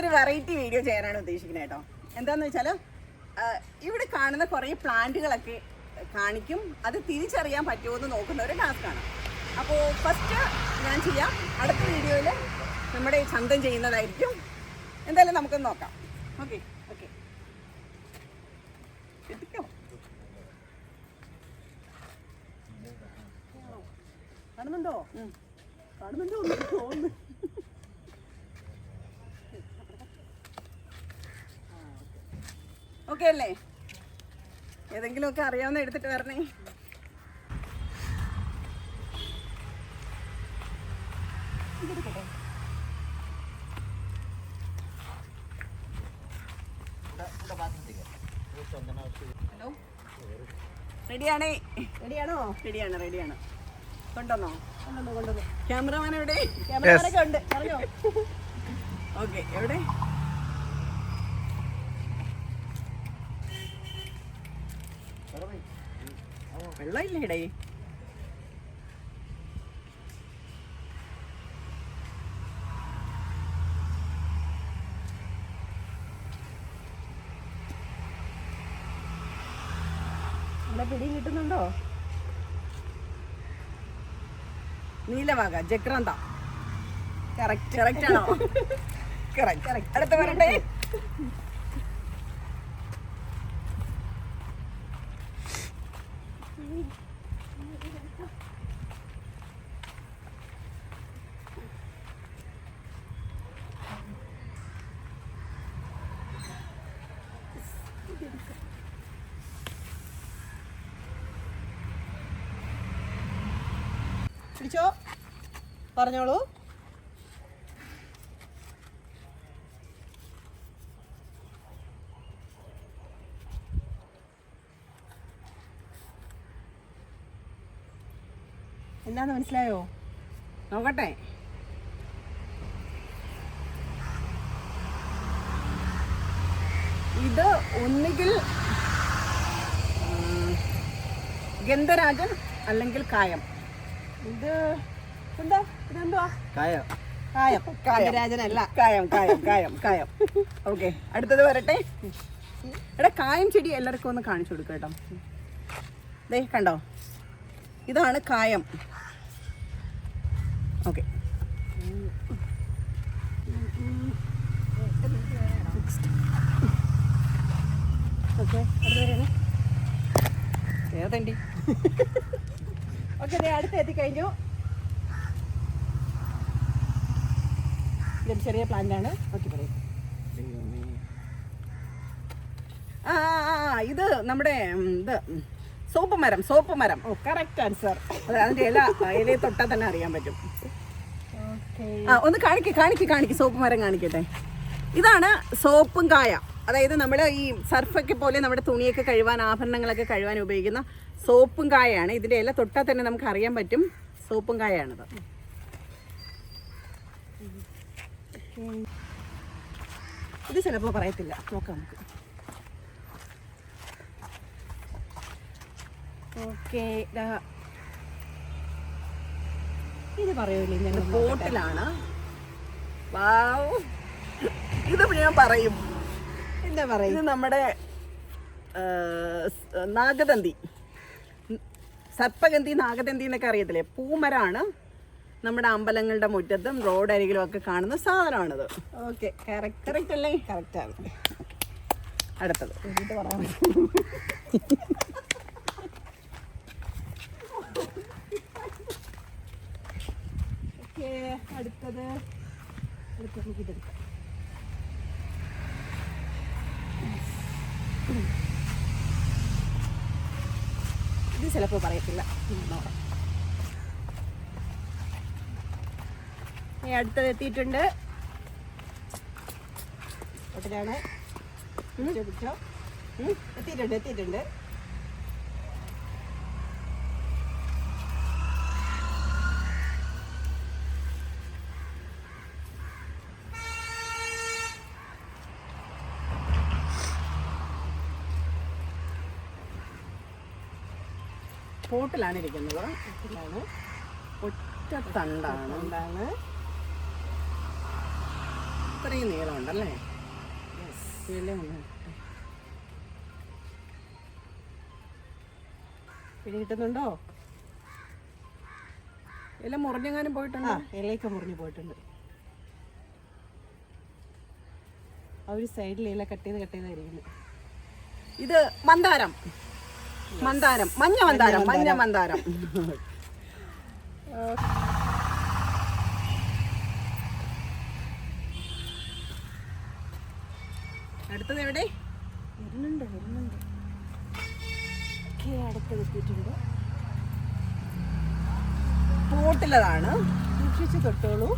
ഇന്നൊരു variety video ചെയ്യാനാണ് ഉദ്ദേശിക്കുന്നത് കേട്ടോ. എന്താന്ന് വെച്ചാൽ ഇവിടെ കാണുന്ന കുറേ പ്ലാന്റുകളൊക്കെ കാണിക്കും. അത് തിരിച്ചറിയാൻ പറ്റുമോ എന്ന് നോക്കുന്ന ഒരു ടാസ്ക്കാണ് അപ്പോൾ ഫസ്റ്റ് ഞാൻ ചെയ്യാം. അടുത്ത വീഡിയോയിൽ നമ്മുടെ ചന്തം ചെയ്യുന്നതായിരിക്കും. എന്തായാലും നമുക്കൊന്ന് നോക്കാം. ഓക്കെ ഓക്കെ കാണുന്നുണ്ടോ? കാണുന്നുണ്ടോ? എന്ന് ഓക്കെ അല്ലേ? ഏതെങ്കിലുമൊക്കെ അറിയാവുന്ന എടുത്തിട്ട് വരണേ. ഹലോ? റെഡിയാണേ? റെഡിയാണോ? റെഡിയാണ് റെഡിയാണ്. കൊണ്ടുവന്നോ? കൊണ്ടുവന്നു കൊണ്ടുവന്നു. ക്യാമറമാൻ എവിടെ? ക്യാമറമാനൊക്കെ ഉണ്ട്. പറഞ്ഞോ. ഓക്കെ എവിടെ? വെള്ളമില്ലേ ഇടേ ഇവിടെ പിടിയും കിട്ടുന്നുണ്ടോ? നീലവാക ജക്രാന്ത കറക്റ്റ് കറക്റ്റ് ആണോ? കറക്റ്റ് കറക്റ്റ് അടുത്ത് വരട്ടെ. പിടിച്ചോ. പറഞ്ഞോളൂ. എന്താന്ന് മനസ്സിലായോ? നോക്കട്ടെ. ഇത് ഒന്നുകിൽ ഗന്ധരാജൻ അല്ലെങ്കിൽ കായം. ഇത് എന്താ? ഇതെന്തുവാ? കായം. കായം. കായം. രാജനല്ല കായം കായം കായം കായം. ഓക്കെ അടുത്തത് വരട്ടെ. എടാ കായം ചെടി എല്ലാവർക്കും ഒന്ന് കാണിച്ചു കൊടുക്കാം കേട്ടോ. ദേ കണ്ടോ? ഇതാണ് കായം. ഓക്കെ ഓക്കെ അടുത്ത ഏതണ്ടി? ഓക്കെ ദേ അടുത്ത് എത്തിക്കഴിഞ്ഞു. ഇതൊരു ചെറിയ പ്ലാന്റാണ് ആണ്. ഓക്കെ പറയും. ആ ഇത് നമ്മുടെ ഇത് സോപ്പ് മരം സോപ്പ് മരം. ഓ കറക്റ്റ് ആൻസർ അത് അതിന്റെ ഇല ഇലയെ തൊട്ടാൽ തന്നെ അറിയാൻ പറ്റും. ആ ഒന്ന് കാണിക്ക് കാണിക്ക് കാണിക്ക് സോപ്പ് മരം കാണിക്കട്ടെ. ഇതാണ് സോപ്പും കായ. അതായത് നമ്മൾ ഈ സർഫൊക്കെ പോലെ നമ്മുടെ തുണിയൊക്കെ കഴുകാൻ ആഭരണങ്ങളൊക്കെ കഴുകാൻ ഉപയോഗിക്കുന്ന സോപ്പും കായാണ് ഇതിന്റെ ഇല തൊട്ടാൽ തന്നെ നമുക്ക് അറിയാൻ പറ്റും സോപ്പും കായാണിത്. ഇത് ചിലപ്പോൾ പറയത്തില്ല. നോക്കാം നമുക്ക്. ഓക്കെ ഇത് പറയൂലേ ഞങ്ങൾ ബോട്ടിലാണ് ഇത് ഞാൻ പറയും. എന്താ പറയും? ഇത് നമ്മുടെ നാഗതന്തി സർപ്പഗന്തി സർപ്പഗന്ധി നാഗദന്തി എന്നൊക്കെ അറിയത്തില്ലേ? പൂമരാണ് നമ്മുടെ അമ്പലങ്ങളുടെ മുറ്റത്തും റോഡ് അരികിലും ഒക്കെ കാണുന്ന സാധനമാണിത്. ഓക്കെ കറക്റ്റ് കറക്റ്റ് അല്ലേ? കറക്റ്റാണ് അടുത്തത്. പറയാൻ ഓക്കെ അടുത്തത്. അടുത്തത് ഇതെടുക്കാം ഇത് ചിലപ്പോൾ പറയത്തില്ല. ഉം, നോക്കാം. ഇനി അടുത്തത് എത്തിയിട്ടുണ്ട്. എത്തിയിട്ടുണ്ട് എത്തിയിട്ടുണ്ട്. പോട്ടിലാണ് ഇരിക്കുന്നത്. ഇതാണ് ഒറ്റ തണ്ടാണ്. എന്താണ്? ഇത്രയും നീളമുണ്ടല്ലേ? ഇല ഒന്ന് പിടി കിട്ടുന്നുണ്ടോ? ഇല മുറിഞ്ഞെങ്ങാനും പോയിട്ടുണ്ട്? പോയിട്ടുണ്ടോ ഇലയൊക്കെ മുറിഞ്ഞു പോയിട്ടുണ്ട്. ആ ഒരു സൈഡിൽ ഇല കട്ട് ചെയ്ത് കട്ട് ചെയ്തായിരിക്കുന്നു ഇത് മന്ദാരം. മന്ദാരം. മഞ്ഞ മന്ദാരം മഞ്ഞ മന്ദാരം. അടുത്തത് എവിടെ? വരുന്നുണ്ട് വരുന്നുണ്ട്. ഓക്കെ അടുത്ത് എത്തിയിട്ടുണ്ട്. പോട്ടിലതാണ് സൂക്ഷിച്ച് തൊട്ടോളൂ.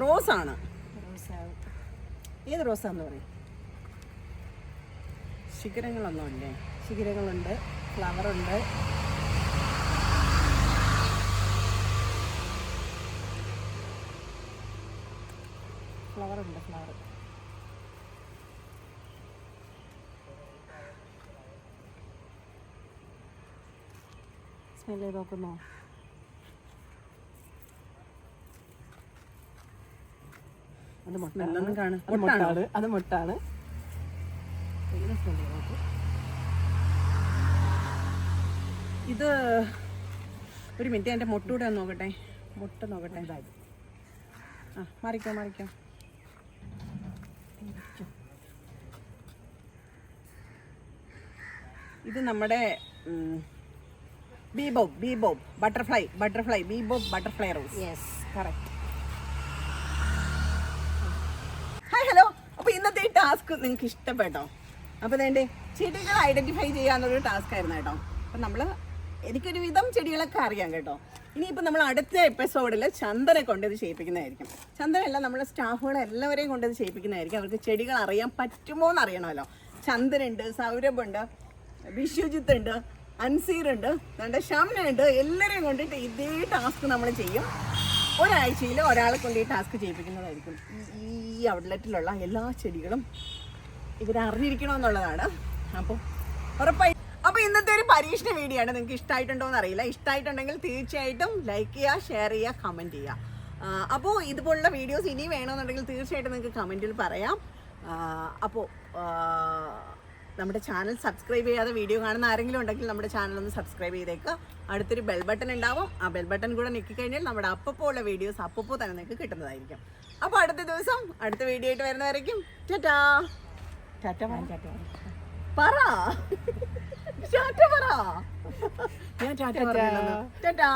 റോസ് ആണ് ഏത് റോസാന്ന് പറയും? ശിഖരങ്ങളൊന്നും ഇല്ലേ ശിഖരങ്ങളുണ്ട് ഫ്ലവറുണ്ട്. ഫ്ലവറുണ്ട് ഫ്ലവർ സ്മെല്ല് നോക്കുന്നു നോക്കുന്നോ? അത് മുട്ടാണ്. അത് ഇത് ഒരു മിനിറ്റ് എന്റെ മുട്ട കൂടെ നോക്കട്ടെ. മുട്ട നോക്കട്ടെ. ആ മാറിക്കോ മാറിക്കോ. ഇത് നമ്മുടെ ബീബോബ് ബീബോബ് butterfly butterfly ബീബോബ് butterfly rose. Yes correct hi hello അപ്പോൾ ഇന്നത്തെ ഈ ടാസ്ക് നിങ്ങൾക്ക് ഇഷ്ടപ്പെട്ടോ? അപ്പോൾ വേണ്ടേ ചെടികൾ ഐഡന്റിഫൈ ചെയ്യാന്നൊരു ടാസ്ക് ആയിരുന്നു കേട്ടോ. അപ്പം നമ്മൾ എനിക്കൊരു വിധം ചെടികളൊക്കെ അറിയാം കേട്ടോ. ഇനിയിപ്പോൾ നമ്മൾ അടുത്ത എപ്പിസോഡിൽ ചന്ദനെ കൊണ്ട് ഇത് ചെയ്യിപ്പിക്കുന്നതായിരിക്കും. ചന്ദനല്ല നമ്മുടെ സ്റ്റാഫുകളെ എല്ലാവരെയും കൊണ്ട് ഇത് ചെയ്യിപ്പിക്കുന്നതായിരിക്കും. അവർക്ക് ചെടികൾ അറിയാൻ പറ്റുമോ എന്ന് അറിയണമല്ലോ. ചന്ദനുണ്ട് സൗരഭുണ്ട് വിശ്വജിത്ത് ഉണ്ട് അൻസീറുണ്ട് നമ്മുടെ ഷംനുണ്ട് എല്ലാവരെയും കൊണ്ടിട്ട് ഇതേ ടാസ്ക് നമ്മൾ ചെയ്യും. ഒരാഴ്ചയിൽ ഒരാളെ കൊണ്ട് ഈ ടാസ്ക് ചെയ്യിപ്പിക്കുന്നതായിരിക്കും. ഈ ഔട്ട്ലെറ്റിലുള്ള എല്ലാ ചെടികളും ഇവരറിഞ്ഞിരിക്കണമെന്നുള്ളതാണ്. അപ്പോൾ ഉറപ്പായി അപ്പോൾ ഇന്നത്തെ ഒരു പരീക്ഷണ വീഡിയോ ആണ് നിങ്ങൾക്ക് ഇഷ്ടമായിട്ടുണ്ടോ എന്ന് അറിയില്ല ഇഷ്ടമായിട്ടുണ്ടെങ്കിൽ തീർച്ചയായിട്ടും ലൈക്ക് ചെയ്യുക ഷെയർ ചെയ്യുക കമന്റ് ചെയ്യുക. അപ്പോൾ ഇതുപോലുള്ള വീഡിയോസ് ഇനി വേണമെന്നുണ്ടെങ്കിൽ തീർച്ചയായിട്ടും നിങ്ങൾക്ക് കമന്റിൽ പറയാം. അപ്പോൾ നമ്മുടെ ചാനൽ സബ്സ്ക്രൈബ് ചെയ്യാതെ വീഡിയോ കാണുന്ന ആരെങ്കിലും ഉണ്ടെങ്കിൽ നമ്മുടെ ചാനൽ ഒന്ന് സബ്സ്ക്രൈബ് ചെയ്തേക്കുക അടുത്തൊരു ബെൽ ബട്ടൺ ഉണ്ടാവും. ആ ബെൽ ബട്ടൺ കൂടെ ഞെക്കിക്കഴിഞ്ഞാൽ നമ്മുടെ അപ്പപ്പോൾ ഉള്ള വീഡിയോസ് അപ്പപ്പോ തന്നെ നിങ്ങൾക്ക് കിട്ടുന്നതായിരിക്കും. അപ്പോൾ അടുത്ത ദിവസം അടുത്ത വീഡിയോ ആയിട്ട് വരുന്നവരേക്കും ടാറ്റാ. ടാറ്റ പറ. ടാറ്റ പറ. ഞാൻ ടാറ്റ പറഞ്ഞു ടാറ്റാ.